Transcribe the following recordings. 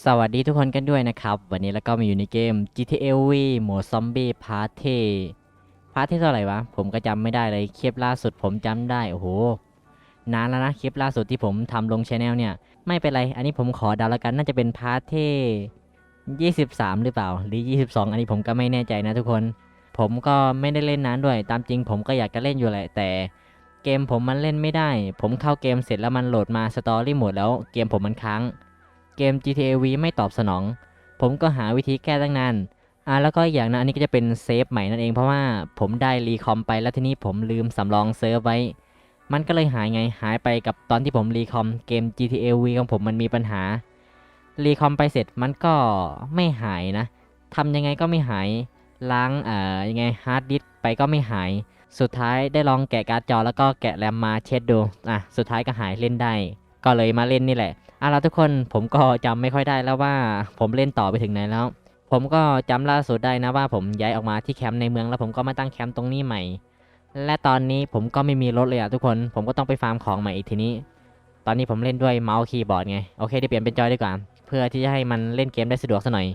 สวัสดีทุกคนกันด้วยนะครับ วันนี้แล้วก็มาอยู่ในเกม GTA V โหมดซอมบี้พาร์ทที่พาร์ทที่เท่าไหร่วะ ผมก็จำไม่ได้เลยคลิปล่าสุดผมจำได้ โอ้โห นานแล้วนะคลิปล่าสุดที่ผมทำลงชแนลเนี่ย ไม่เป็นไร อันนี้ผมขอเดาแล้วกันน่าจะเป็นพาร์ทที่23 หรือเปล่า หรือ 22 อันนี้ผมก็ไม่แน่ใจนะทุกคน ผมก็ไม่ได้เล่นนานด้วย ตามจริงผมก็อยากจะเล่นอยู่แหละแต่เกมผมมันเล่นไม่ได้ ผมเข้าเกมเสร็จแล้วมันโหลดมาสตอรี่โหมดแล้วเกมผมมันค้าง เกม GTA V ไม่ตอบสนอง ผมก็หาวิธีแก้ตั้งนานอ่าแล้วก็อย่างนะอันนี้ก็จะเป็นเซฟใหม่นั่นเองเพราะว่าผมได้รีคอมไปแล้วทีนี้ผมลืมสำรองเซิร์ฟไว้ มันก็เลยหายไงหายไปกับตอนที่ผมรีคอมเกม GTA V ของผมมันมีปัญหารีคอมไปเสร็จมันก็ไม่หายนะทำยังไงก็ไม่หายล้างเอ่อยังไงฮาร์ดดิสก์ไปก็ไม่หาย สุดท้ายได้ลองแกะการ์ดจอแล้วก็แกะแรมมาเช็ดดูอะสุดท้ายก็หายเล่นได้ ก็เลยมาเล่นนี่แหละอะเราทุกคนผมก็จำไม่ค่อยได้แล้วว่าผมเล่นต่อไปถึงไหนแล้ว ผมก็จำล่าสุดได้นะว่าผมย้ายออกมาที่แคมป์ในเมืองแล้วผมก็มาตั้งแคมป์ตรงนี้ใหม่ และตอนนี้ผมก็ไม่มีรถเลยอะทุกคน ผมก็ต้องไปฟาร์มของใหม่อีกทีนี้ ตอนนี้ผมเล่นด้วยเมาส์คีย์บอร์ดไงโอเคเดี๋ยวเปลี่ยนเป็นจอยดีกว่า เพื่อที่จะให้มันเล่นเกมได้สะดวกซะหน่อย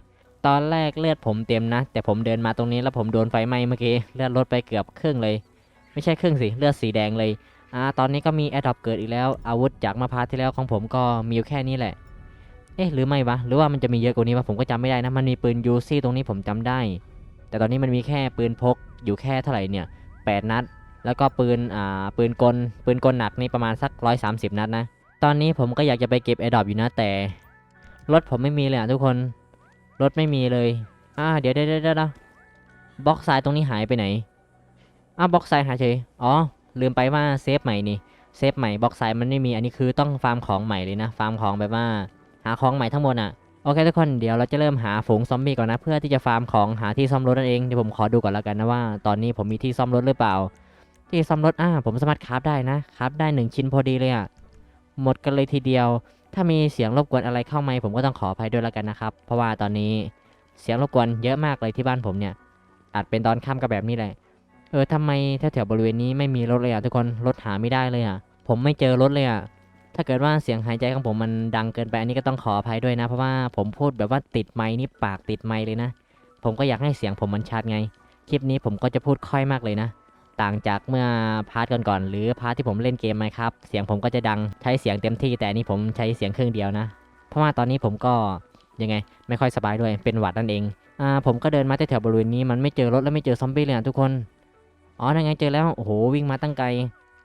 ตอนแรกเลือดผมเต็มนะ แต่ผมเดินมาตรงนี้แล้วผมโดนไฟไหม้เมื่อกี้เลือดลดไปเกือบครึ่งเลย ไม่ใช่ครึ่งสิเลือดสีแดงเลย อ่าตอนนี้ก็มีแอดดอปเกิดอีกแล้ว อาวุธจากมาพาร์ทที่แล้วของผมก็มีอยู่แค่นี้แหละ เอ๊ะหรือไม่วะหรือว่ามันจะมีเยอะกว่านี้วะผมก็จำไม่ได้นะมันมีปืนยูซี่ตรงนี้ผมจำได้ แต่ตอนนี้มันมีแค่ปืนพกอยู่แค่เท่าไหร่เนี่ย8นัด แล้วก็ปืนอ่าปืนกลปืนกลหนักนี่ประมาณสัก 130 นัดนะ ตอนนี้ผมก็อยากจะไปเก็บแอดดอปอยู่นะแต่รถผมไม่มีเลยอะทุกคนรถไม่มีเลยอ่าเดี๋ยวเดี๋ยวเดี๋ยวเดี๋ยวบล็อกทรายตรงนี้หายไปไหนอ้าวบล็อกทรายหายเฉยอ๋อ ลืมไปว่าเซฟใหม่นี่เซฟใหม่บล็อกไซด์มันไม่มีอันนี้คือต้องฟาร์มของใหม่เลยนะฟาร์มของแบบว่าหาของใหม่ทั้งหมดอะโอเคทุกคนเดี๋ยวเราจะเริ่มหาฝูงซอมบี้ก่อนนะเพื่อที่จะฟาร์มของหาที่ซ่อมรถนั่นเองเดี๋ยวผมขอดูก่อนแล้วกันนะว่าตอนนี้ผมมีที่ซ่อมรถหรือเปล่า ที่ซ่อมรถอ่าผมสามารถคราฟได้นะคราฟได้หนึ่งชิ้นพอดีเลยอะหมดกันเลยทีเดียว ถ้ามีเสียงรบกวนอะไรเข้ามาผมก็ต้องขออภัยด้วยแล้วกันนะครับเพราะว่าตอนนี้เสียงรบกวนเยอะมากเลยที่บ้านผมเนี่ยอาจเป็นตอนค่ำกับแบบนี้แหละ เออทำไมแถวๆบริเวณนี้ไม่มีรถเลยอะทุกคนรถหาไม่ได้เลยอะ ผมไม่เจอรถเลยอะถ้าเกิดว่าเสียงหายใจของผมมันดังเกินไปอันนี้ก็ต้องขออภัยด้วยนะ เพราะว่าผมพูดแบบว่าติดไมค์นี่ปากติดไมค์เลยนะ ผมก็อยากให้เสียงผมมันชัดไง คลิปนี้ผมก็จะพูดค่อยมากเลยนะ ต่างจากเมื่อพาร์ทก่อนๆหรือพาร์ทที่ผมเล่นเกมไหมครับ เสียงผมก็จะดังใช้เสียงเต็มที่ แต่นี้ผมใช้เสียงครึ่งเดียวนะ เพราะว่าตอนนี้ผมก็ยังไง ไม่ค่อยสบายด้วยเป็นหวัดนั่นเองอ่าผมก็เดินมาแถวบริเวณนี้มันไม่เจอรถและไม่เจอซอมบี้เลยอะทุกคน อ๋อนั่นไงเจอแล้ว โอ้โห วิ่งมาตั้งไกล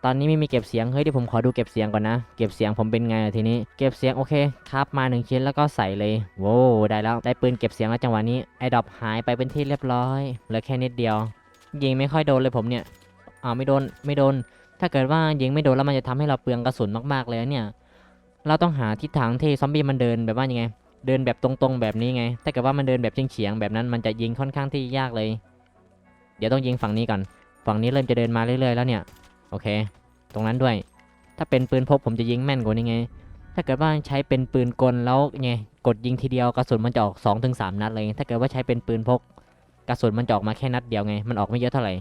ตอนนี้ไม่มีเก็บเสียง เฮ้ยเดี๋ยวผมขอดูเก็บเสียงก่อนนะ เก็บเสียงผมเป็นไงอทีนี้ เก็บเสียงโอเคครับมาหนึ่งชิ้นแล้วก็ใส่เลยโว้วได้แล้ว ได้ปืนเก็บเสียงแล้วจังหวะนี้ ไอ้ดอปหายไปเป็นที่เรียบร้อย เหลือแค่นิดเดียว ยิงไม่ค่อยโดนเลยผมเนี่ยอ้าวไม่โดน ไม่โดน ถ้าเกิดว่ายิงไม่โดนแล้วมันจะทำให้เราเปลืองกระสุนมากๆเลยเนี่ย เราต้องหาทิศทางที่ซอมบี้มันเดินแบบว่ายังไง เดินแบบตรงๆแบบนี้ไง ถ้าเกิดว่ามันเดินแบบเฉียงๆแบบนั้นมันจะยิงค่อนข้างที่ยากเลย เดี๋ยวต้องยิงฝั่งนี้ก่อน ฝั่งนี้เริ่มจะเดินมาเรื่อยๆแล้วเนี่ย โอเค ตรงนั้นด้วย ถ้าเป็นปืนพกผมจะยิงแม่นกว่านี้ไง ถ้าเกิดว่าใช้เป็นปืนกลแล้วไง กดยิงทีเดียวกระสุนมันจะออก2อถึงสนัดเลย ถ้าเกิดว่าใช้เป็นปืนพก กระสุนมันจะออกมาแค่นัดเดียวไง มันออกไม่เยอะเท่าไหร่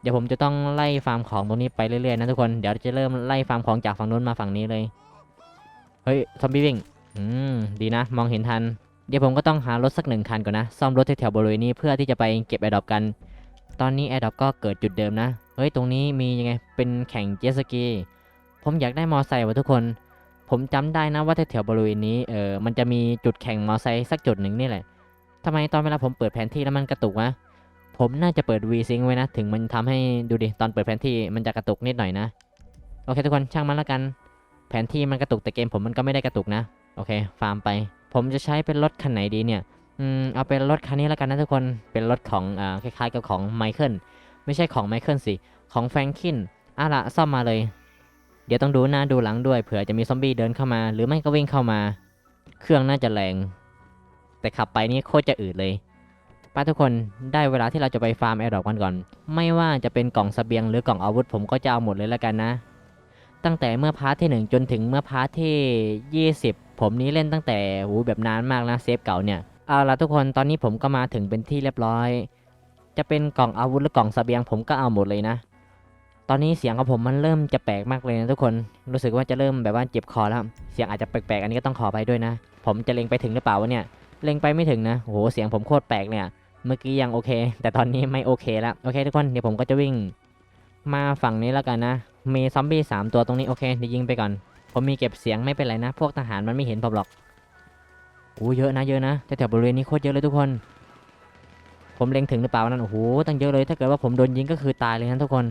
เดี๋ยวผมจะต้องไล่ฟาร์มของตรงนี้ไปเรื่อยๆนะทุกคน เดี๋ยวจะเริ่มไล่ฟาร์มของจากฝั่งนู้นมาฝั่งนี้เลย เฮ้ยซอมบี้วิ่ง อืม ดีนะ มองเห็นทัน เดี๋ยวผมก็ต้องหารถสักหนึ่งคันก่อนนะ ซ่อมรถแถวๆบริเวณนี้เพื่อที่จะไปเก็บแอดอปกัน ตอนนี้แอร์ดอปก็เกิดจุดเดิมนะ เฮ้ย ตรงนี้มียังไง เป็นแข่งเจ็ตสกี ผมอยากได้มอไซค์ว่ะทุกคน ผมจำได้นะว่าแถวบริเวณนี้ เออ มันจะมีจุดแข่งมอไซค์สักจุดหนึ่งนี่แหละทำไมตอนเวลาผมเปิดแผนที่แล้วมันกระตุกวะ ผมน่าจะเปิด V-Sync ไว้นะ ถึงมันทำให้ดูดิ ตอนเปิดแผนที่มันจะกระตุกนิดหน่อยนะ โอเคทุกคน ช่างมันแล้วกัน แผนที่มันกระตุกแต่เกมผมมันก็ไม่ได้กระตุกนะ โอเค ฟาร์มไป ผมจะใช้เป็นรถคันไหนดีเนี่ย อืมเอาเป็นรถคันนี้แล้วกันนะทุกคนเป็นรถของอ่าคล้ายๆกับของไมเคิลไม่ใช่ของไมเคิลสิของแฟรงคินอะละซ่อมมาเลย เดี๋ยวต้องดูหน้าดูหลังด้วยเผื่อจะมีซอมบี้เดินเข้ามา หรือไม่ก็วิ่งเข้ามา เครื่องน่าจะแรง แต่ขับไปนี่โคตรจะอืดเลยไป้าทุกคนได้เวลาที่เราจะไปฟาร์มแอร์ดอปกันก่อน ไม่ว่าจะเป็นกล่องสเสบียงหรือกล่องอาวุธผมก็จะเอาหมดเลยแล้วกันนะ ตั้งแต่เมื่อพาร์ทที่ 1 จนถึงเมื่อพาร์ทที่ 20 ผมนี้เล่นตั้งแต่หูแบบนานมากนะเซฟเก่าเนี่ย เอาละทุกคนตอนนี้ผมก็มาถึงเป็นที่เรียบร้อย จะเป็นกล่องอาวุธหรือกล่องสเสบียงผมก็เอาหมดเลยนะ ตอนนี้เสียงของผมมันเริ่มจะแปลกมากเลยนะทุกคน รู้สึกว่าจะเริ่มแบบว่าเจ็บคอแล้ว เสียงอาจจะแปลกๆ อันนี้ก็ต้องขอไปด้วยนะ ผมจะเล็งไปถึงหรือเปล่าวะเนี่ย เล็งไปไม่ถึงนะ โอ้โห เสียงผมโคตรแปลกเนี่ย เมื่อกี้ยังโอเค แต่ตอนนี้ไม่โอเคแล้ว โอเคทุกคน เดี๋ยวผมก็จะวิ่ง มาฝั่งนี้แล้วกันนะ มีซอมบี้สามตัวตรงนี้โอเค เดี๋ยวยิงไปก่อน ผมมีเก็บเสียงไม่เป็นไรนะ พวกทหารมันไม่เห็นผมหรอก โอ้เยอะนะเยอะนะแถวบริเวณนี้โคตรเยอะเลยทุกคน ผมเล็งถึงหรือเปล่านั่นโอ้โหตั้งเยอะเลยถ้าเกิดว่าผมโดนยิงก็คือตายเลยนะทุกคน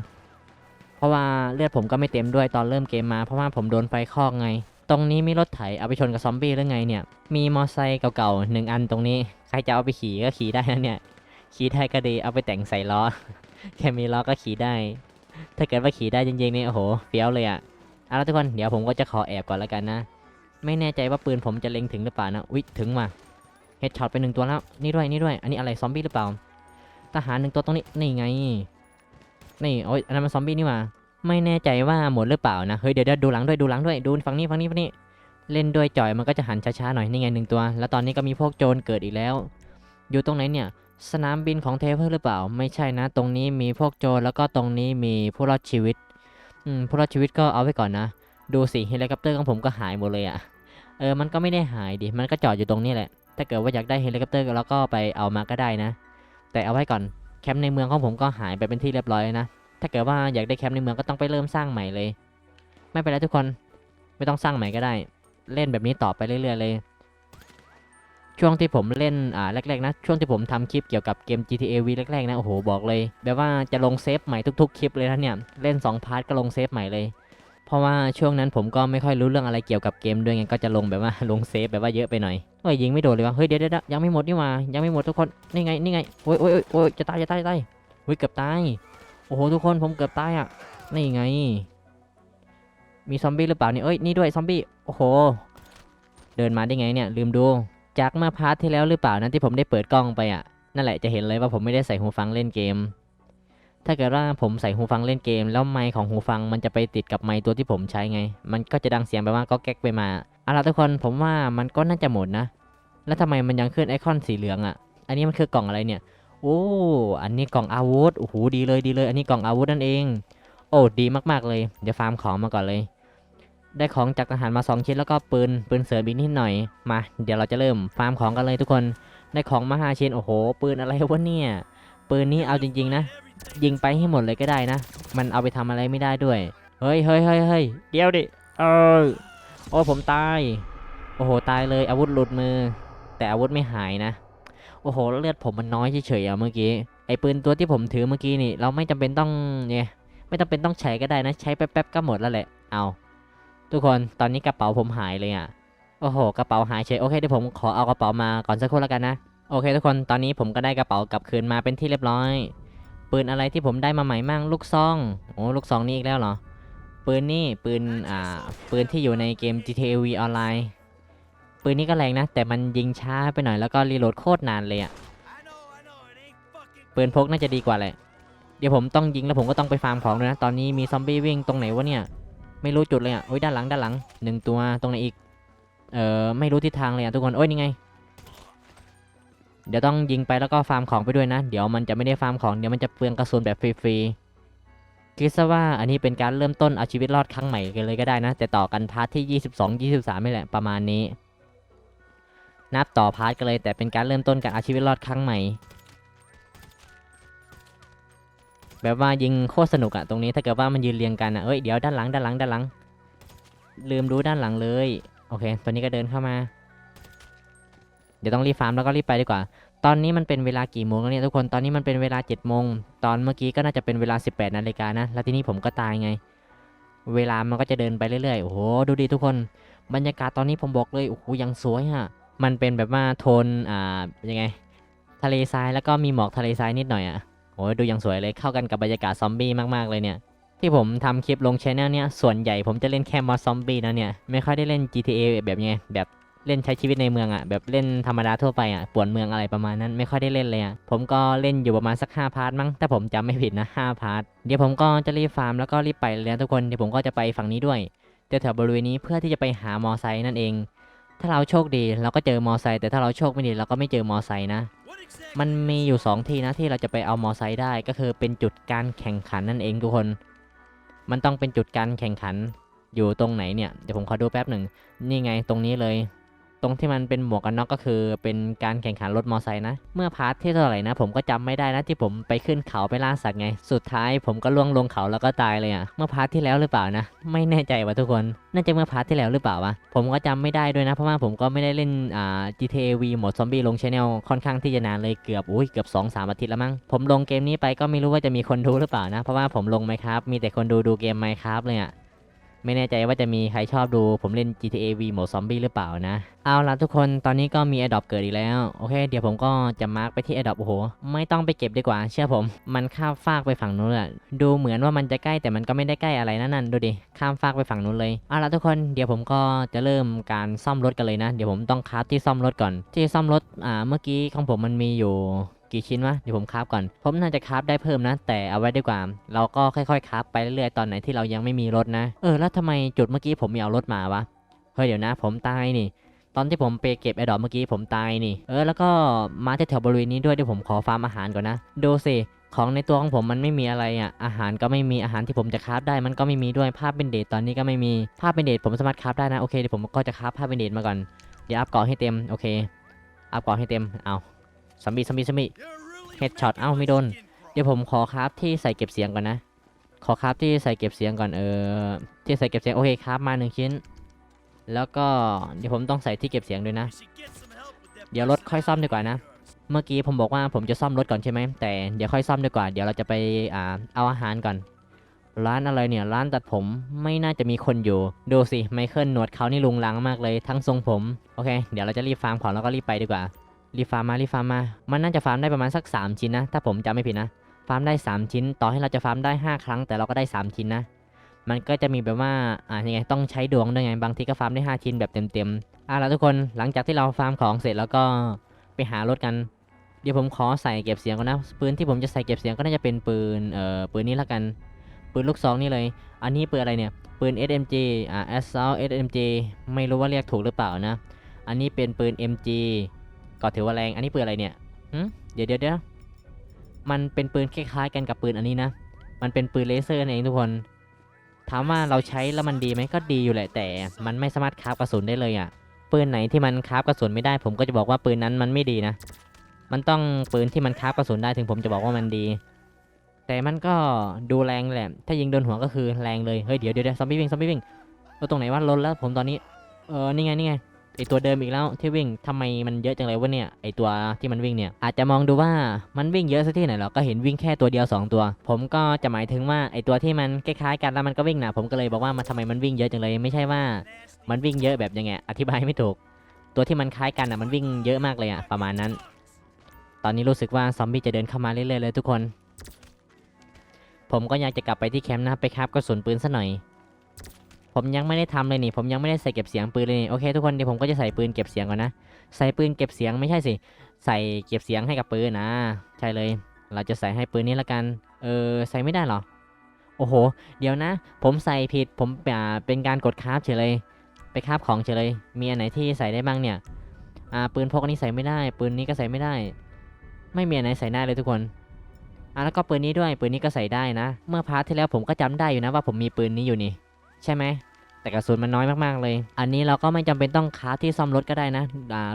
เพราะว่าเลือดผมก็ไม่เต็มด้วยตอนเริ่มเกมมาเพราะว่าผมโดนไฟคลอกไง ตรงนี้มีรถไถเอาไปชนกับซอมบี้หรือไงเนี่ยมีมอไซค์เก่าๆหนึ่งอันตรงนี้ใครจะเอาไปขี่ก็ขี่ได้นะเนี่ยขี่ได้ก็ดีเอาไปแต่งใส่ล้อแค่มีล้อก็ขี่ได้ ถ้าเกิดว่าขี่ได้จริงๆนี่โอ้โหเฟี้ยวเลยอะเอาละทุกคนเดี๋ยวผมก็จะขอแอบก่อนแล้วกันนะ ไม่แน่ใจว่าปืนผมจะเล็งถึงหรือเปล่านะอุ๊ยถึงมาเฮดช็อตไปหนึ่งตัวแล้ว นี่ด้วยนี่ด้วย อันนี้อะไรซอมบี้หรือเปล่า ทหารหนึ่งตัวตรงนี้ นี่ไง นี่โอ้ยอันนั้นมันซอมบี้นี่หว่าไม่แน่ใจว่าหมดหรือเปล่านะ เฮ้ยเดี๋ยวเดี๋ยวดูหลังด้วยดูหลังด้วย ดูฝั่งนี้ฝั่งนี้ฝั่งนี้ เล่นด้วยจ่อยมันก็จะหันช้าๆหน่อย นี่ไงหนึ่งตัว แล้วตอนนี้ก็มีพวกโจรเกิดอีกแล้ว อยู่ตรงไหนเนี่ย สนามบินของเทเวอร์หรือเปล่า ไม่ใช่นะ ตรงนี้มีพวกโจรแล้วก็ตรงนี้มีผู้รอดชีวิต อืมผู้รอดชีวิตก็เอาไว้ก่อนนะ ดูสิเฮลิคอปเตอร์ของผมก็หายหมดเลยอะเออ มันก็ไม่ได้หายดิ มันก็จอดอยู่ตรงนี้แหละ ถ้าเกิดว่าอยากได้เฮลิคอปเตอร์แล้วก็ไปเอามาก็ได้นะ แต่เอาไว้ก่อน แคมป์ในเมืองของผมก็หายไปเป็นที่เรียบร้อยนะ ถ้าเกิดว่าอยากได้แคมป์ในเมืองก็ต้องไปเริ่มสร้างใหม่เลย ไม่เป็นไรทุกคน ไม่ต้องสร้างใหม่ก็ได้ เล่นแบบนี้ต่อไปเรื่อยๆเลย ช่วงที่ผมเล่น อ่า แรกๆนะ ช่วงที่ผมทำคลิปเกี่ยวกับเกม GTA V แรกๆนะ โอ้โห บอกเลย แบบว่าจะลงเซฟใหม่ทุกๆ คลิปเลยนะเนี่ย เล่น2พาร์ทก็ลงเซฟใหม่เลย เพราะว่าช่วงนั้นผมก็ไม่ค่อยรู้เรื่องอะไรเกี่ยวกับเกมด้วยไงก็จะลงแบบว่าลงเซฟแบบว่าเยอะไปหน่อยเฮ้ยยิงไม่โดนเลยวะเฮ้ยเดี๋ยวเดี๋ยวยังไม่หมดนี่ว่ายังไม่หมดทุกคนนี่ไงนี่ไงโอ้ยโอ้ยโอ้ยจะตายจะตายจะตายเฮ้ยเกือบตายโอ้โหทุกคนผมเกือบตายอะนี่ไง มีซอมบี้หรือเปล่านี่เอ้ยนี่ด้วยซอมบี้โอ้โห เดินมาได้ไงเนี่ยลืมดูจากเมื่อพาร์ทที่แล้วหรือเปล่านะที่ผมได้เปิดกล้องไปอะนั่นแหละจะเห็นเลยว่าผมไม่ได้ใส่หูฟังเล่นเกม ถ้าเกิดว่าผมใส่หูฟังเล่นเกม แล้วไมค์ของหูฟังมันจะไปติดกับไมค์ตัวที่ผมใช้ไง มันก็จะดังเสียงแบบว่าก็แก๊กไปมาเอาล่ะทุกคนผมว่ามันก็น่าจะหมดนะ แล้วทำไมมันยังขึ้นไอคอนสีเหลืองอะ อันนี้มันคือกล่องอะไรเนี่ยโอ้อันนี้กล่องอาวุธโอ้โหดีเลยดีเลย อันนี้กล่องอาวุธนั่นเอง โอ้ดีมากๆเลย เดี๋ยวฟาร์มของมาก่อนเลย ได้ของจากทหารมาสองชิ้นแล้วก็ปืนปืนเสริมอีกนิดหน่อยมา เดี๋ยวเราจะเริ่มฟาร์มของกันเลยทุกคนได้ของมาห้าชิ้นโอ้โห ปืนอะไรวะเนี่ยปืนนี้เอาจริง ๆ นะ ยิงไปให้หมดเลยก็ได้นะ มันเอาไปทำอะไรไม่ได้ด้วย เฮ้ยเฮ้ยเฮ้ยเฮ้ยเดี๋ยวดิ เออ โอ้ผมตาย โอ้โห ตายเลย อาวุธหลุดมือ แต่อาวุธไม่หายนะ โอ้โห เลือดผมมันน้อยเฉยๆอะเมื่อกี้ ไอปืนตัวที่ผมถือเมื่อกี้นี่ เราไม่จำเป็นต้องเนี่ย ไม่จำเป็นต้องใช้ก็ได้นะ ใช้แป๊บๆก็หมดแล้วแหละ เอาทุกคน ตอนนี้กระเป๋าผมหายเลยอะโอ้โห กระเป๋าหายเฉย โอเคเดี๋ยวผมขอเอากระเป๋ามาก่อนสักครู่แล้วกันนะ โอเค ทุกคน ตอนนี้ผมก็ได้กระเป๋ากลับคืนมาเป็นที่เรียบร้อย ปืนอะไรที่ผมได้มาใหม่มั่งลูกซอง โอ้ลูกซองนี่อีกแล้วเหรอ ปืนนี่ปืนอ่าปืนที่อยู่ในเกม GTA V ออนไลน์ปืนนี้ก็แรงนะ แต่มันยิงช้าไปหน่อยแล้วก็รีโหลดโคตรนานเลยอะปืนพกน่าจะดีกว่าแหละ เดี๋ยวผมต้องยิงแล้วผมก็ต้องไปฟาร์มของด้วยนะ ตอนนี้มีซอมบี้วิ่งตรงไหนวะเนี่ย ไม่รู้จุดเลยอะโอ้ยด้านหลังด้านหลังหนึ่งตัวตรงไหนอีก เออไม่รู้ทิศทางเลยอะทุกคน โอ้ยนี่ไง เดี๋ยวต้องยิงไปแล้วก็ฟาร์มของไปด้วยนะ เดี๋ยวมันจะไม่ได้ฟาร์มของเดี๋ยวมันจะเปลืองกระสุนแบบฟรีๆคิดซะว่าอันนี้เป็นการเริ่มต้นเอาชีวิตรอดครั้งใหม่กันเลยก็ได้นะ แต่ต่อกันพาร์ทที่ 22 23นี่แหละประมาณนี้ นับต่อพาร์ทกันเลย แต่เป็นการเริ่มต้นการเอาชีวิตรอดครั้งใหม่ แบบว่ายิงโคตรสนุกอะตรงนี้ถ้าเกิดว่ามันยืนเรียงกันอะเอ้ยเดี๋ยวด้านหลังด้านหลังด้านหลัง ลืมดูด้านหลังเลยโอเคตัวนี้ก็เดินเข้ามาเดี๋ยวต้องรีบฟาร์มแล้วก็รีบไปดีกว่า ตอนนี้มันเป็นเวลากี่โมงแล้วเนี่ยทุกคน ตอนนี้มันเป็นเวลา7จ็ดโมง ตอนเมื่อกี้ก็น่าจะเป็นเวลา 18นาฬิกานะ แล้วที่นี้ผมก็ตายไง เวลามันก็จะเดินไปเรื่อยๆ โอ้โห ดูดิทุกคน บรรยากาศตอนนี้ผมบอกเลย โอ้โห ยังสวยฮะ มันเป็นแบบว่าโทน อ่า ยังไง ทะเลทรายแล้วก็มีหมอกทะเลทรายนิดหน่อยอะโอ้ดูยังสวยเลย เข้ากันกับบรรยากาศซอมบี้มากๆเลยเนี่ย ที่ผมทำคลิปลงชแนลเนี่ย ส่วนใหญ่ผมจะเล่นแค่มอสซอมบี้นะเนี่ย ไม่ค่อยได้เล่น GTA แบบไง แบบ เล่นใช้ชีวิตในเมืองอะ่ะแบบเล่นธรรมดาทั่วไปอะ่ะป่วนเมืองอะไรประมาณนั้นไม่ค่อยได้เล่นเลยอะ่ะผมก็เล่นอยู่ประมาณสัก5พาร์ทมั้งถ้าผมจำไม่ผิดนะ5พาร์ทเดี๋ยวผมก็จะรีบฟาร์มแล้วก็รีบไปเลยนะทุกคนเดี๋ยวผมก็จะไปฝั่งนี้ด้วยแถวบริเวณนี้เพื่อที่จะไปหามอไซค์นั่นเอง ถ้าเราโชคดีเราก็เจอมอไซค์แต่ถ้าเราโชคไม่ดีเราก็ไม่เจอมอไซค์นะมันมีอยู่ 2 ที่นะที่เราจะไปเอามอไซค์ได้ก็คือเป็นจุดการแข่งขันนั่นเองทุกคน มันต้องเป็นจุดการแข่งขันอยู่ตรงไหนเนี่ยเดี๋ยวผมขอดูแป๊บหนึ่งนี่ไงตรงนี้เลย ตรงที่มันเป็นหมวกกันน็อกก็คือ เป็นการแข่งขันรถมอไซค์นะ เมื่อพาร์ทที่เท่าไหร่นะ ผมก็จำไม่ได้นะที่ผมไปขึ้นเขาไปล่าสัตว์ไง สุดท้ายผมก็ล่วงลงเขาแล้วก็ตายเลยอะ่ะ เมื่อพาร์ทที่แล้วหรือเปล่านะ ไม่แน่ใจว่ะทุกคน น่าจะเมื่อพาร์ทที่แล้วหรือเปล่าวะ ผมก็จำไม่ได้ด้วยนะ เพราะว่าผมก็ไม่ได้เล่นอ่า GTA V หมดซอมบี้ลงชแนลค่อนข้างที่จะนานเลยเกือบอุ้ยเกือบ2-3สามอาทิตย์แล้วมั้ง ผมลงเกมนี้ไปก็ไม่รู้ว่าจะมีคนดูหรือเปล่านะ เพราะว่าผมลงไหมครับ มีแต่คนดูดูเกมไหมครับเลยอะ่ะ ไม่แน่ใจว่าจะมีใครชอบดูผมเล่น GTA V โหมดซอมบี้หรือเปล่านะ เอาล่ะทุกคนตอนนี้ก็มี a d o p เกิดอีกแล้ว โอเค เดี๋ยวผมก็จะมาร์กไปที่ a d o p โอ้โห ไม่ต้องไปเก็บดีกว่า เชื่อผม มันข้ามฟากไปฝั่งนู้นแหละดูเหมือนว่ามันจะใกล้แต่มันก็ไม่ได้ใกล้อะไรนะนั่นดูดิ ข้ามฟากไปฝั่งนู้นเลย เอาล่ะทุกคนเดี๋ยวผมก็จะเริ่มการซ่อมรถกันเลยนะ เดี๋ยวผมต้องคราฟที่ซ่อมรถก่อน ที่ซ่อมรถ อ่า เมื่อกี้ของผมมันมีอยู่ กี่ชิ้นวะเดี๋ยวผมคราฟก่อน ผมน่าจะคราฟได้เพิ่มนะ แต่เอาไว้ดีกว่า เราก็ค่อยๆคราฟไปเรื่อยๆตอนไหนที่เรายังไม่มีรถนะ เออแล้วทำไมจุดเมื่อกี้ผมม่เอารถมาวะเฮ้ยเดี๋ยวนะ ผมตายนี่ ตอนที่ผมไปเก็บไอ้ดอกเมื่อกี้ผมตายนี่ เออแล้วก็มาแถวบริเวณนี้ด้วยเดี๋ยวผมขอฟาร์มอาหารก่อนนะดูสิของในตัวของผมมันไม่มีอะไรอะ อาหารก็ไม่มี อาหารที่ผมจะคราฟได้มันก็ไม่มีด้วย ภาพเป็นเดทตอนนี้ก็ไม่มี ภาพเป็นเดทผมสามารถคราฟได้นะ โอเคเดี๋ยวผมก็จะคราฟภาพเป็นเดทมาก่อน เดี๋ยวอัพเกาะให้เต็ม โอเค อัพเกาะให้เต็ม เอา สมบีสมบีสมบีเฮดช็อตเอ้าไม่โดน เดี๋ยวผมขอคราฟที่ใส่เก็บเสียงก่อนนะ ขอคราฟที่ใส่เก็บเสียงก่อนเออที่ใส่เก็บเสียงโอเคคราฟมาหนึ่งชิ้น แล้วก็เดี๋ยวผมต้องใส่ที่เก็บเสียงด้วยนะ เดี๋ยวรถค่อยซ่อมดีกว่านะ เมื่อกี้ผมบอกว่าผมจะซ่อมรถก่อนใช่ไหมแต่เดี๋ยวค่อยซ่อมดีกว่า เดี๋ยวเราจะไปอ่าเอาอาหารก่อน ร้านอะไรเนี่ยร้านตัดผมไม่น่าจะมีคนอยู่ ดูสิไมเคิลหนวดเขานี่ลุงลังมากเลยทั้งทรงผมโอเค เดี๋ยวเราจะรีบฟาร์มของแล้วก็รีบไปดีกว่า รีฟาร์มมารีฟาร์มมา มันน่าจะฟาร์มได้ประมาณสัก 3 ชิ้นนะ ถ้าผมจำไม่ผิดนะ ฟาร์มได้ 3 ชิ้น ต่อให้เราจะฟาร์มได้ 5 ครั้ง แต่เราก็ได้ 3 ชิ้นนะ มันก็จะมีแบบว่า อ่ายังไง ต้องใช้ดวงด้วยไง บางทีก็ฟาร์มได้ 5 ชิ้นแบบเต็มๆ อะแล้วทุกคน หลังจากที่เราฟาร์มของเสร็จแล้วก็ไปหารถกัน เดี๋ยวผมขอใส่เก็บเสียงก่อนนะ ปืนที่ผมจะใส่เก็บเสียงก็น่าจะเป็นปืน เอ่อ ปืนนี้ละกัน ปืนลูกซองนี่เลย อันนี้ปืนอะไรเนี่ย ปืน SMG อ่า Assault SMG ไม่รู้ว่าเรียกถูกหรือเปล่านะ อันนี้เป็นปืน MG ก็ถือว่าแรง อันนี้ปืนอะไรเนี่ยเดี๋ยวเดี๋ยวเดี๋ยวมันเป็นปืนคล้ายๆกันกับปืนอันนี้นะ มันเป็นปืนเลเซอร์นั่นเองทุกคน ถามว่าเราใช้แล้วมันดีไหมก็ดีอยู่แหละแต่ มันไม่สามารถคาฟกระสุนได้เลยอะ่ะ ปืนไหนที่มันคาฟกระสุนไม่ได้ ผมก็จะบอกว่าปืนนั้นมันไม่ดีนะ มันต้องปืนที่มันคาฟกระสุนได้ถึงผมจะบอกว่ามันดี แต่มันก็ดูแรงแหละ ถ้ายิงโดนหัวก็คือแรงเลย เฮ้ยเดี๋ยวเดี๋ยวเดี๋ยวซอมบี้วิ่งซอมบี้วิ่งเราตรงไหนว่าล้นแล้วผมตอนนี้ เออนี่ไงนี่ไง ไอตัวเดิมอีกแล้วที่วิ่งทำไมมันเยอะจังเลยวะเนี่ยไอตัวที่มันวิ่งเนี่ยอาจจะมองดูว่ามันวิ่งเยอะซะที่ไหนหรอก็เห็นวิ่งแค่ตัวเดียว 2 ตัว ผมก็จะหมายถึงว่าไอตัวที่มันคล้ายๆกันแล้วมันก็วิ่งนะผมก็เลยบอกว่ามันทำไมมันวิ่งเยอะจังเลยไม่ใช่ว่า มันวิ่งเยอะแบบยังไงอธิบายไม่ถูก ตัวที่มันคล้ายกันอะมันวิ่งเยอะมากเลยอะประมาณนั้น ตอนนี้รู้สึกว่าซอมบี้จะเดินเข้ามาเรื่อยๆเลยทุกคน ผมก็อยากจะกลับไปที่แคมป์นะไปคาบกระสุนปืนซะหน่อย ผมยังไม่ได้ทำเลยนี่ ผมยังไม่ได้ใส่เก็บเสียงปืนเลยนี่โอเคทุกคนเดี๋ยวผมก็จะใส่ปืนเก็บเสียงก่อนนะ ใส่ปืนเก็บเสียงไม่ใช่สิ ใส่เก็บเสียงให้กับปืนนะ ใช่เลย เราจะใส่ให้ปืนนี้ละกัน เออใส่ไม่ได้หรอ โอ้โห เดี๋ยวนะ ผมใส่ผิด ผมเป็นการกดคราฟเฉยเลย ไปคราฟของเฉยเลย มีอันไหนที่ใส่ได้บ้างเนี่ย อ่าปืนพกนี้ใส่ไม่ได้ ปืนนี้ก็ใส่ไม่ได้ ไม่มีอันไหนใส่ได้เลยทุกคนอะแล้วก็ปืนนี้ด้วย ปืนนี้ก็ใส่ได้นะ เมื่อพาร์ทที่แล้วผมก็จำได้อยู่นะว่าผมมีปืนนี้อยู่นี่ ใช่ไหม แต่กระสุนมันน้อยมากๆเลย อันนี้เราก็ไม่จำเป็นต้องคาที่ซ่อมรถก็ได้นะ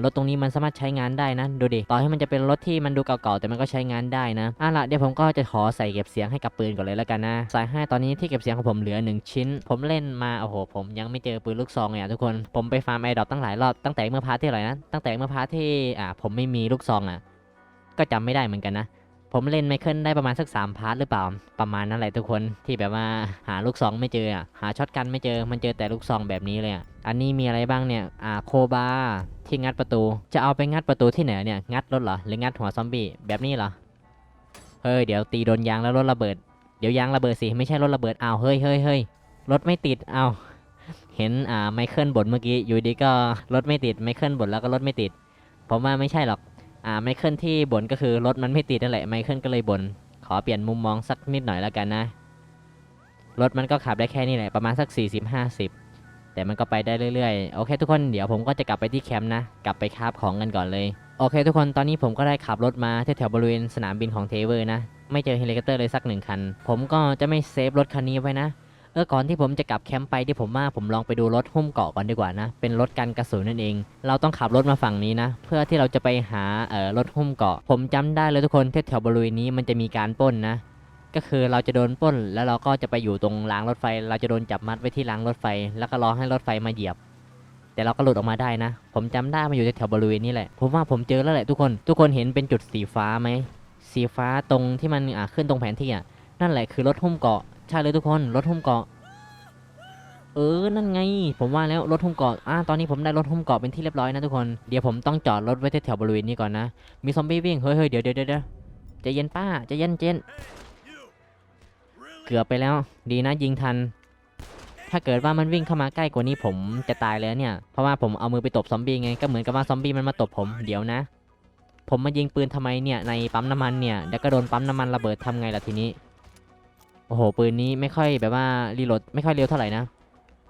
รถตรงนี้มันสามารถใช้งานได้นะ ดูดิ ต่อให้มันจะเป็นรถที่มันดูเก่าๆ แต่มันก็ใช้งานได้นะอะละเดี๋ยวผมก็จะขอใส่เก็บเสียงให้กับปืนก่อนเลยแล้วกันนะใส่ให้ตอนนี้ที่เก็บเสียงของผมเหลือหนึ่งชิ้น ผมเล่นมา โอ้โห ผมยังไม่เจอปืนลูกซองเลยอะทุกคน ผมไปฟาร์มไอดอปตั้งหลายรอบ ตั้งแต่เมื่อพาร์ทที่อะไรนะ ตั้งแต่เมื่อพาร์ทที่ อ่า ผมไม่มีลูกซองอะ ก็จำไม่ได้เหมือนกันนะ ผมเล่นไมเคิลได้ประมาณสักสามพาร์ทหรือเปล่า ประมาณนั้นแหละทุกคนที่แบบว่าหาลูกซองไม่เจออะหาช็อตกันไม่เจอมันเจอแต่ลูกซองแบบนี้เลยอะอันนี้มีอะไรบ้างเนี่ยอ่าโคบาที่งัดประตู จะเอาไปงัดประตูที่ไหนเนี่ยงัดรถเหรอหรืองัดหัวซอมบี้แบบนี้เหรอเฮ้ยเดี๋ยวตีโดนยางแล้วรถระเบิดเดี๋ยวยางระเบิดสิไม่ใช่รถระเบิดอ้าวเฮ้ยเฮ้ยเฮ้ยรถไม่ติดอ้าวเห็นอ่าไมเคิลบ่นเมื่อกี้อยู่ดีก็รถไม่ติดไมเคิลบ่นแล้วก็รถไม่ติดผมว่าไม่ใช่หรอก อ่าไมเคิลที่บ่นก็คือรถมันไม่ติดนั่นแหละไมเคิลก็เลยบ่นขอเปลี่ยนมุมมองสักนิดหน่อยแล้วกันนะ รถมันก็ขับได้แค่นี้แหละประมาณสัก 40-50 แต่มันก็ไปได้เรื่อยๆ โอเคทุกคนเดี๋ยวผมก็จะกลับไปที่แคมป์นะ กลับไปคาบของกันก่อนเลย โอเค ทุกคนตอนนี้ผมก็ได้ขับรถมาแถวๆบริเวณสนามบินของเทเวอร์นะ ไม่เจอเฮลิคอปเตอร์เลยสักหนึ่งคัน ผมก็จะไม่เซฟรถคันนี้ไว้นะ เออก่อนที่ผมจะกลับแคมป์ไปที่ผมว่าผมลองไปดูรถหุ้มเกาะก่อนดีกว่านะ เป็นรถกันกระสุนนั่นเอง เราต้องขับรถมาฝั่งนี้นะ เพื่อที่เราจะไปหาเอ่อรถหุ้มเกาะ ผมจำได้เลยทุกคนที่แถวบริเวณนี้มันจะมีการป้นนะ ก็คือเราจะโดนป้น แล้วเราก็จะไปอยู่ตรงรางรถไฟ เราจะโดนจับมัดไว้ที่รางรถไฟ แล้วก็รอให้รถไฟมาเหยียบ แต่เราก็หลุดออกมาได้นะ ผมจำได้มาอยู่แถวบริเวณนี้แหละ ผมว่าผมเจอแล้วแหละทุกคน ทุกคนเห็นเป็นจุดสีฟ้าไหมสีฟ้าตรงที่มันอะขึ้นตรงแผนที่อะนั่นแหละคือรถหุ้มเกาะ ใช่เลยทุกคนรถหุ้มเกาะ เออนั่นไง ผมว่าแล้วรถหุ้มเกาะอ่าตอนนี้ผมได้รถหุ้มเกาะเป็นที่เรียบร้อยนะทุกคนเดี๋ยวผมต้องจอดรถไว้แถวบริเวณนี้ก่อนนะมีซอมบี้วิ่งเฮ้ยเฮ้ยเดี๋ยวเดี๋ยวเดี๋ยวเดี๋ยวใจเย็นป้าใจเย็นใจนเกือบไปแล้ว ดีนะยิงทัน ถ้าเกิดว่ามันวิ่งเข้ามาใกล้กว่านี้ผมจะตายแล้วเนี่ย เพราะว่าผมเอามือไปตบซอมบี้ไง ก็เหมือนกับว่าซอมบี้มันมาตบผม เดี๋ยวนะ ผมมายิงปืนทำไมเนี่ยในปั๊มน้ำมันเนี่ย เดี๋ยวก็โดนปั๊มน้ำมันระเบิดทำไงล่ะทีนี้ โอ้โห ปืนนี้ไม่ค่อยแบบว่ารีโหลดไม่ค่อยเร็วเท่าไหร่นะ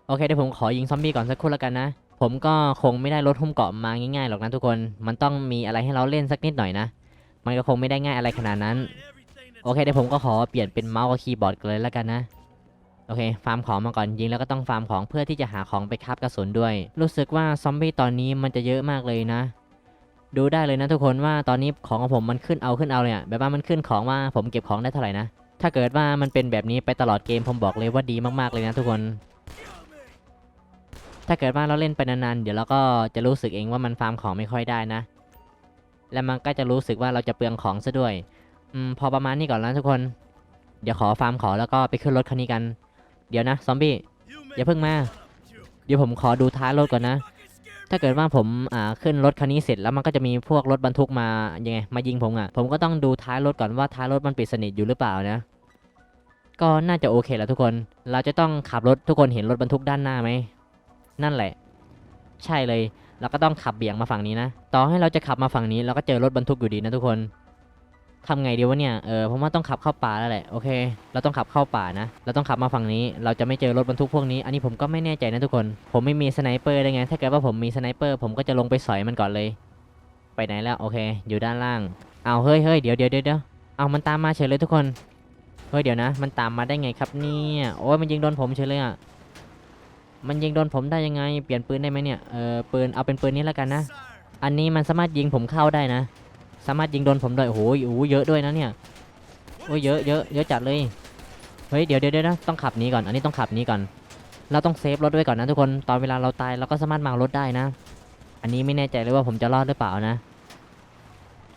โอเคเดี๋ยวผมขอยิงซอมบี้ก่อนสักครู่แล้วกันนะ ผมก็คงไม่ได้รถหุ้มเกาะมาง่ายๆหรอกนะทุกคน มันต้องมีอะไรให้เราเล่นสักนิดหน่อยนะ มันก็คงไม่ได้ง่ายอะไรขนาดนั้น โอเคเดี๋ยวผมก็ขอเปลี่ยนเป็นเมาส์กับคีย์บอร์ดกันเลยแล้วกันนะ โอเค ฟาร์มของมาก่อนยิงแล้วก็ต้องฟาร์มของเพื่อที่จะหาของไปคาบกระสุนด้วย รู้สึกว่าซอมบี้ตอนนี้มันจะเยอะมากเลยนะดูได้เลยนะทุกคนว่าตอนนี้ของของผมมันขึ้นเอาขึ้นเอาเลยอะแบบว่ามันขึ้นของว่าผมเก็บของได้เท่าไหร่นะ ถ้าเกิดว่ามันเป็นแบบนี้ไปตลอดเกมผมบอกเลยว่าดีมากๆเลยนะทุกคน ถ้าเกิดว่าเราเล่นไปนานๆเดี๋ยวเราก็จะรู้สึกเองว่ามันฟาร์มของไม่ค่อยได้นะ และมันก็จะรู้สึกว่าเราจะเปลืองของซะด้วย อืมพอประมาณนี้ก่อนแล้วทุกคน เดี๋ยวขอฟาร์มของแล้วก็ไปขึ้นรถคันนี้กัน เดี๋ยวนะซอมบี้อย่าเพิ่งมา เดี๋ยวผมขอดูท้ายรถก่อนนะถ้าเกิดว่าผมอ่าขึ้นรถคันนี้เสร็จแล้วมันก็จะมีพวกรถบรรทุกมายังไงมายิงผมอะ ผมก็ต้องดูท้ายรถก่อนว่าท้ายรถมันปิดสนิทอยู่หรือเปล่านะ ก็น่าจะโอเคแหละทุกคน เราจะต้องขับรถทุกคนเห็นรถบรรทุกด้านหน้าไหม นั่นแหละ ใช่เลย เราก็ต้องขับเบี่ยงมาฝั่งนี้นะ ต่อให้เราจะขับมาฝั่งนี้เราก็เจอรถบรรทุกอยู่ดีนะทุกคนทำไงดีวะเนี่ย เออผมว่าต้องขับเข้าป่าแล้วแหละ โอเค เราต้องขับเข้าป่านะ เราต้องขับมาฝั่งนี้ เราจะไม่เจอรถบรรทุกพวกนี้ อันนี้ผมก็ไม่แน่ใจนะทุกคน ผมไม่มีสไนเปอร์ได้ไง ถ้าเกิดว่าผมมีสไนเปอร์ ผมก็จะลงไปสอยมันก่อนเลย ไปไหนแล้ว โอเค อยู่ด้านล่าง เอาเฮ้ยเฮ้ยเดี๋ยวเดี๋ยวเดี๋ยวเอามันตามมาเฉยเลยทุกคน ฮ้ยเดี๋ยวนะ มันตามมาได้ไงครับเนี่ยโอ้ยมันยิงโดนผมเฉยเลยอะมันยิงโดนผมได้ยังไง เปลี่ยนปืนได้ไหมเนี่ยเออปืนเอาเป็นปืนนี้แล้วกันนะ อันนี้มันสามารถยิงผมเข้าได้นะ สามารถยิงโดนผมได้โอ้โหโอ้เยอะด้วยนะเนี่ยโอ้ยเยอะเยอะเยอะจัดเลยเฮ้ยเดี๋ยวเดี๋ยวนะต้องขับหนี้ก่อน อันนี้ต้องขับหนี้ก่อน เราต้องเซฟรถไว้ก่อนนะทุกคนตอนเวลาเราตายเราก็สามารถมารถได้นะ อันนี้ไม่แน่ใจเลยว่าผมจะรอดหรือเปล่านะ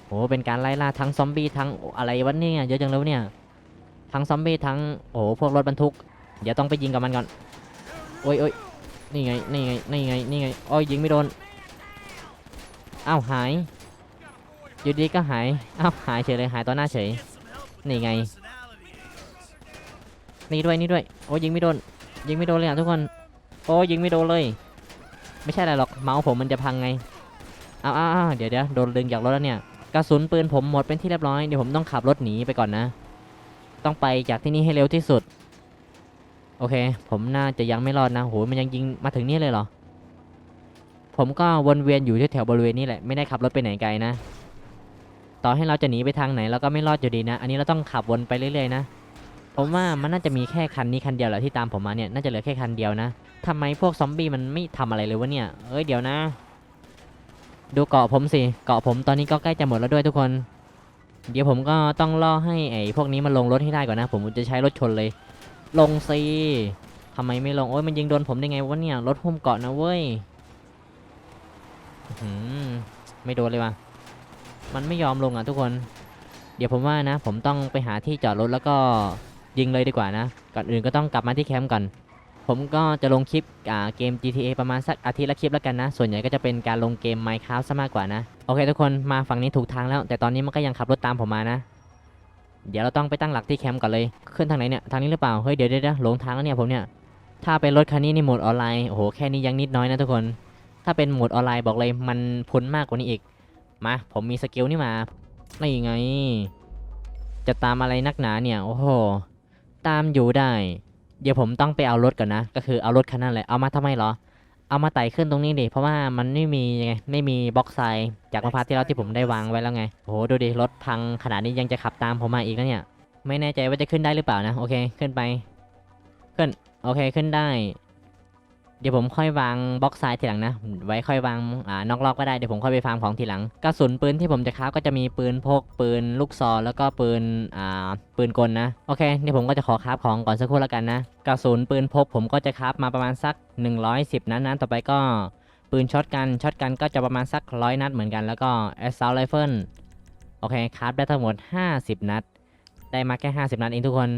โอ้เป็นการไล่ล่าทั้งซอมบี้ทั้งอะไรวะเนี่ยเยอะจังเลยวเนี่ย ทั้งซอมบี้ทั้งโอ้โหพวกรถบรรทุก เดี๋ยวต้องไปยิงกับมันก่อนโอ้ยโอ้ยนี่ไงนี่ไงนี่ไงนี่ไงโอ้ยยิงไม่โดนอ้าวหายอยู่ดีก็หายอ้าวหายเฉยเลยหายต่อหน้าเฉยนี่ไงนี่ด้วยนี่ด้วยโอ้ยยิงไม่โดน ยิงไม่โดนเลยอะทุกคนโอ้ยยิงไม่โดนเลย ไม่ใช่อะไรหรอกเมาส์ผมมันจะพังไงอ้าวอ้าวอ้าเดี๋ยวเดี๋ยวโดนดึงจากรถแล้วเนี่ยกระสุนปืนผมหมดเป็นที่เรียบร้อยเดี๋ยวผมต้องขับรถหนีไปก่อนนะ ต้องไปจากที่นี่ให้เร็วที่สุด โอเค ผมน่าจะยังไม่รอดนะโหมันยังยิงมาถึงนี่เลยเหรอ ผมก็วนเวียนอยู่ที่แถวบริเวณนี้แหละ ไม่ได้ขับรถไปไหนไกลนะ ต่อให้เราจะหนีไปทางไหนเราก็ไม่รอดอยู่ดีนะ อันนี้เราต้องขับวนไปเรื่อยๆนะ ผมว่ามันน่าจะมีแค่คันนี้คันเดียวแหละที่ตามผมมาเนี่ย น่าจะเหลือแค่คันเดียวนะทำไมพวกซอมบี้มันไม่ทำอะไรเลยวะเนี่ย เอ้ยเดี๋ยวนะ ดูเกาะผมสิ เกาะผมตอนนี้ก็ใกล้จะหมดแล้วด้วยทุกคน เดี๋ยวผมก็ต้องล่อให้ไอ้พวกนี้มันลงรถให้ได้ก่อนนะ ผมจะใช้รถชนเลย ลงสิทำไมไม่ลง โอ้ยมันยิงโดนผมได้ไงวะเนี่ย รถหุ้มเกาะนะเว้ยหือไม่โดนเลยว่ะ มันไม่ยอมลงอะทุกคน เดี๋ยวผมว่านะ ผมต้องไปหาที่จอดรถแล้วก็ยิงเลยดีกว่านะ ก่อนอื่นก็ต้องกลับมาที่แคมป์ก่อน ผมก็จะลงคลิปเกม GTA ประมาณสักอาทิตย์ละคลิปแล้วกันนะ ส่วนใหญ่ก็จะเป็นการลงเกม Minecraft ซะมากกว่านะ โอเคทุกคนมาฝั่งนี้ถูกทางแล้ว แต่ตอนนี้มันก็ยังขับรถตามผมมานะ เดี๋ยวเราต้องไปตั้งหลักที่แคมป์ก่อนเลย ขึ้นทางไหนเนี่ย ทางนี้หรือเปล่า เฮ้ยเดี๋ยวเดี๋ยวหลงทางแล้วเนี่ยผมเนี่ย ถ้าเป็นรถคันนี้นี่โหมดออนไลน์ โอ้โหแค่นี้ยังนิดน้อยนะทุกคน ถ้าเป็นโหมดออนไลน์บอกเลยมันพุนมากกว่านี้อีก มาผมมีสกิลนี่มา นี่ไง จะตามอะไรนักหนาเนี่ย โอ้โห ตามอยู่ได้ เดี๋ยวผมต้องไปเอารถก่อนนะ ก็คือเอารถคันนั้นเลย เอามาทำไมเหรอ เอามาไต่ขึ้นตรงนี้ดิ เพราะว่ามันไม่มีไง ไม่มีบล็อกไซด์จากมะพร้าวที่เราที่ผมได้วางไว้แล้วไงโอ้โห ดูดิ รถพังขนาดนี้ยังจะขับตามผมมาอีกนะเนี่ย ไม่แน่ใจว่าจะขึ้นได้หรือเปล่านะ โอเค ขึ้นไป ขึ้น โอโอเค ขึ้นได้ เดี๋ยวผมค่อยวางบล็อกซ้ายทีหลังนะ ไว้ค่อยวางอ่านอกรอบก็ได้ เดี๋ยวผมค่อยไปฟาร์มของทีหลัง กระสุนปืนที่ผมจะคราก็จะมีปืนพกปืนลูกซองแล้วก็ปืนอ่าปืนกลนะ โอเค เดี๋ยวผมก็จะขอคราของก่อนสักครู่แล้วกันนะ กระสุนปืนพกผมก็จะครามาประมาณสัก 110 นัดนะต่อไปก็ปืนช็อตกันช็อตกันก็จะประมาณสักร้อยนัดเหมือนกันแล้วก็ assault rifle โอเคคราฟได้ทั้งหมด 50 นัด ได้มาแค่ 50 นัดเองทุกคน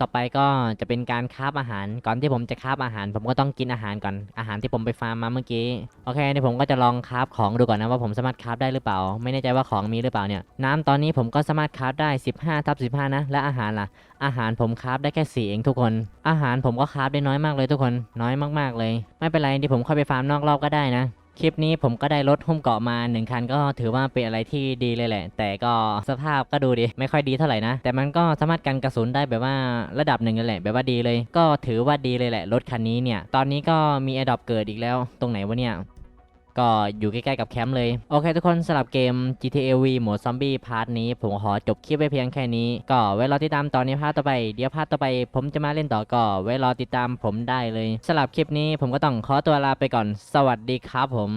ต่อไปก็จะเป็นการคาฟอาหาร ก่อนที่ผมจะคาฟอาหาร ผมก็ต้องกินอาหารก่อน อาหารที่ผมไปฟาร์มมาเมื่อกี้ โอเคเดี๋ยวผมก็จะลองคาฟของดูก่อนนะว่าผมสามารถคาฟได้หรือเปล่า ไม่แน่ใจว่าของมีหรือเปล่าเนี่ย น้ำตอนนี้ผมก็สามารถคาฟได้ 15ทับ15 นะ และอาหารล่ะ อาหารผมคาฟได้แค่ 4 เองทุกคน อาหารผมก็คาฟได้น้อยมากเลยทุกคน น้อยมากๆเลย ไม่เป็นไรเดี๋ยวผมค่อยไปฟาร์มนอกรอบก็ได้นะ คลิปนี้ผมก็ได้รถหุ้มเกาะมาหนึ่งคันก็ถือว่าเป็นอะไรที่ดีเลยแหละ แต่ก็สภาพก็ดูดีไม่ค่อยดีเท่าไหร่นะ แต่มันก็สามารถกันกระสุนได้แบบว่าระดับหนึ่งเลยแหละแบบว่าดีเลย ก็ถือว่าดีเลยแหละรถคันนี้เนี่ย ตอนนี้ก็มีแอดอปเกิดอีกแล้ว ตรงไหนวะเนี่ย ก็อยู่ใกล้ๆกับแคมป์เลย โอเคทุกคนสำหรับเกม GTA V หมดซอมบี้พาร์ทนี้ ผมขอจบคลิปไว้เพียงแค่นี้ ก็ไว้รอติดตามตอนนี้พาร์ทต่อไป เดี๋ยวพาร์ทต่อไป ผมจะมาเล่นต่อก็ไว้รอติดตามผมได้เลยสำหรับคลิปนี้ผมก็ต้องขอตัวลาไปก่อน สวัสดีครับผม